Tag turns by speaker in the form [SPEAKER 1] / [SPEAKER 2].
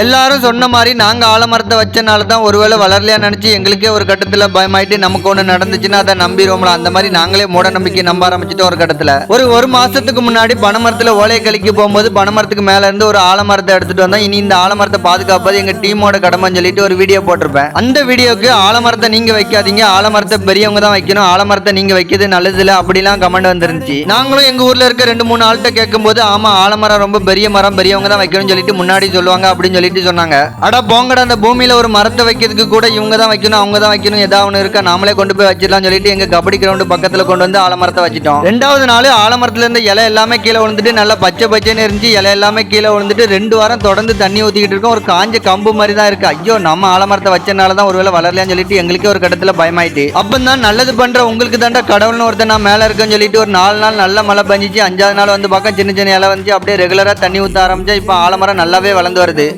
[SPEAKER 1] எல்லாரும் சொன்ன மாதிரி நாங்க ஆலமரத்தை வச்சனால தான் ஒருவேளை வளரலையா நினைச்சு எங்களுக்கே ஒரு கட்டத்துல பயமாயிட்டு நமக்கு ஒண்ணு நடந்துச்சுன்னா அதை நம்பிடுவோம்ல. அந்த மாதிரி நாங்களே மூட நம்பிக்கை நம்ப ஆரம்பிச்சிட்டோம் ஒரு கட்டத்துல. ஒரு ஒரு மாசத்துக்கு முன்னாடி பனைமரத்துல ஓலையை கழிக்க போகும்போது பனைமரத்துக்கு மேல இருந்து ஒரு ஆலமரத்தை எடுத்துட்டு வந்தோம். இனி இந்த ஆலமரத்தை பாதுகாப்பது எங்க டீமோட கடமைன்னு சொல்லிட்டு ஒரு வீடியோ போட்டிருப்பேன். அந்த வீடியோக்கு ஆலமரத்தை நீங்க வைக்காதீங்க. ஆலமரத்தை பெரியவங்க தான் வைக்கணும். ஆலமரத்தை நீங்க வைக்கிறது நல்லது இல்லை அப்படிலாம் கமெண்ட் வந்துருந்துச்சு. நாங்களும் எங்கள் ஊரில் இருக்க ரெண்டு மூணு ஆள்கிட்ட கேட்கும்போது ஆமா ஆலமரம் ரொம்ப பெரிய மரம் பெரியவங்க தான் வைக்கணும்னு சொல்லிட்டு முன்னாடி சொல்லுவாங்க அப்படின்னு சொல்லி சொல்லிட்டு சொன்னாங்க. அடா போங்கடா அந்த பூமியில ஒரு மரத்தை வைக்கிறதுக்கு கூட இவங்க தான் வைக்கணும் அவங்க தான் வைக்கணும் ஏதாவது ஒன்று இருக்கா? நாமளே கொண்டு போய் வச்சிடலாம் சொல்லிட்டு எங்க கபடி கிரவுண்டு பக்கத்துல கொண்டு வந்து ஆலமரத்தை வச்சிட்டோம். ரெண்டாவது நாள் ஆலமரத்துல இருந்த இலை எல்லாமே கீழே விழுந்துட்டு நல்லா பச்சை பச்சைன்னு இருந்துச்சு இலை எல்லாமே கீழே விழுந்துட்டு ரெண்டு வாரம் தொடர்ந்து தண்ணி ஊத்திக்கிட்டு இருக்கோம். ஒரு காஞ்ச கம்பு மாதிரி தான் இருக்கு. ஐயோ நம்ம ஆலமரத்தை வச்சனால தான் ஒருவேளை வளரலையான்னு சொல்லிட்டு எங்களுக்கே ஒரு கட்டத்துல பயமாயிட்டு. அப்பந்தான் நல்லது பண்ற உங்களுக்கு தாண்டா கடவுள்னு ஒருத்தன் நான் மேல இருக்கேன்னு சொல்லிட்டு ஒரு நாலு நாள் நல்ல மழை பெஞ்சிச்சு. அஞ்சாவது நாள் வந்து பார்க்க சின்ன சின்ன இலை வந்து அப்படியே ரெகுலரா தண்ணி ஊத்த ஆரம்பிச்சா இப்போ ஆலமரம் நல்லாவே வளர்ந்து வருது.